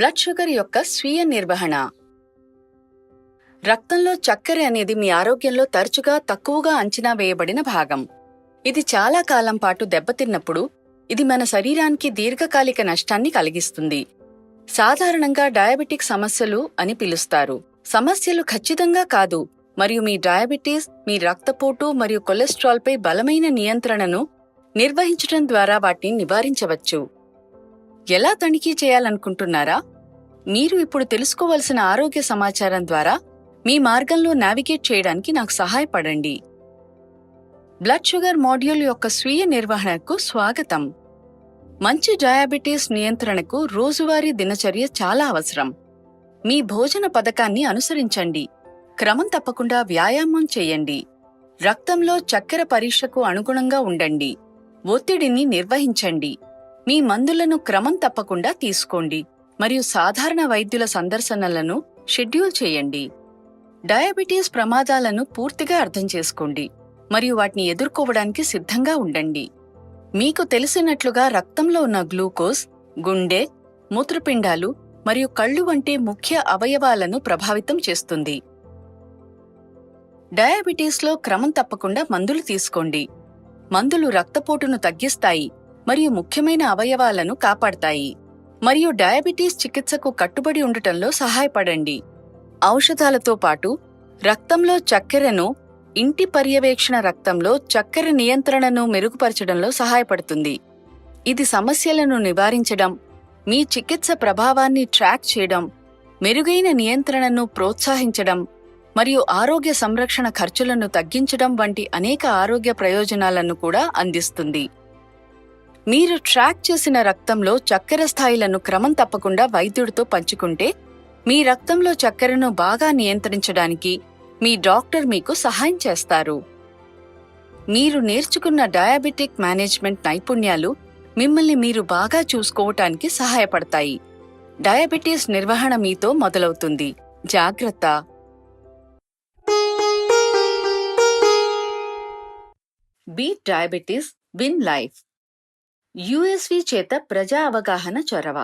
Blood sugar యొక్క స్వీయ నిర్వహణ. రక్తంలో చక్కెర అనేది మీ ఆరోగ్యంలో తరచుగా తక్కువగా అంచనా వేయబడిన భాగం. ఇది చాలా కాలం పాటు దెబ్బతిన్నప్పుడు ఇది మన శరీరానికి దీర్ఘకాలిక నష్టాన్ని కలిగిస్తుంది. సాధారణంగా డయాబెటిక్ సమస్యలు అని పిలుస్తారు. సమస్యలు ఖచ్చితంగా కాదు మరియు మీ డయాబెటీస్ మీ రక్తపోటు మరియు కొలెస్ట్రాల్పై బలమైన నియంత్రణను నిర్వహించడం ద్వారా వాటిని నివారించవచ్చు. ఎలా తనిఖీ చేయాలనుకుంటున్నారా? మీరు ఇప్పుడు తెలుసుకోవలసిన ఆరోగ్య సమాచారం ద్వారా మీ మార్గంలో నావిగేట్ చేయడానికి నాకు సహాయపడండి. బ్లడ్ షుగర్ మాడ్యూల్ యొక్క స్వీయ నిర్వహణకు స్వాగతం. మంచి డయాబెటీస్ నియంత్రణకు రోజువారీ దినచర్య చాలా అవసరం. మీ భోజన పథకాన్ని అనుసరించండి. క్రమం తప్పకుండా వ్యాయామం చేయండి. రక్తంలో చక్కెర పరీక్షకు అనుగుణంగా ఉండండి. ఒత్తిడిని నిర్వహించండి. మీ మందులను క్రమం తప్పకుండా తీసుకోండి మరియు సాధారణ వైద్యుల సందర్శనలను షెడ్యూల్ చేయండి. డయాబెటీస్ ప్రమాదాలను పూర్తిగా అర్థం చేసుకోండి మరియు వాటిని ఎదుర్కోవడానికి సిద్ధంగా ఉండండి. మీకు తెలిసినట్లుగా రక్తంలో ఉన్న గ్లూకోజ్ గుండె మూత్రపిండాలు మరియు కళ్ళు వంటి ముఖ్య అవయవాలను ప్రభావితం చేస్తుంది. డయాబెటీస్లో క్రమం తప్పకుండా మందులు తీసుకోండి. మందులు రక్తపోటును తగ్గిస్తాయి. మరియు ముఖ్యమైన అవయవాలను కాపాడతాయి. మరియు డయాబెటీస్ చికిత్సకు కట్టుబడి ఉండటంలో సహాయపడండి. ఔషధాలతో పాటు రక్తంలో చక్కెరను ఇంటి పర్యవేక్షణ రక్తంలో చక్కెర నియంత్రణను మెరుగుపరచడంలో సహాయపడుతుంది. ఇది సమస్యలను నివారించడం మీ చికిత్స ప్రభావాన్ని ట్రాక్ చేయడం మెరుగైన నియంత్రణను ప్రోత్సహించడం మరియు ఆరోగ్య సంరక్షణ ఖర్చులను తగ్గించడం వంటి అనేక ఆరోగ్య ప్రయోజనాలను కూడా అందిస్తుంది. మీరు ట్రాక్ చేసిన రక్తంలో చక్కెర స్థాయిలను క్రమం తప్పకుండా వైద్యుడితో పంచుకుంటే మీ రక్తంలో చక్కెరను బాగా నియంత్రించడానికి మీ డాక్టర్ మీకు సహాయం చేస్తారు. మీరు నేర్చుకున్న డయాబెటిక్ మేనేజ్మెంట్ నైపుణ్యాలు మిమ్మల్ని మీరు బాగా చూసుకోవటానికి సహాయపడతాయి. డయాబెటీస్ నిర్వహణ మీతో మొదలవుతుంది. జాగ్రత్త. Beat diabetes win life. USV చేత ప్రజా అవగాహన చొరవ.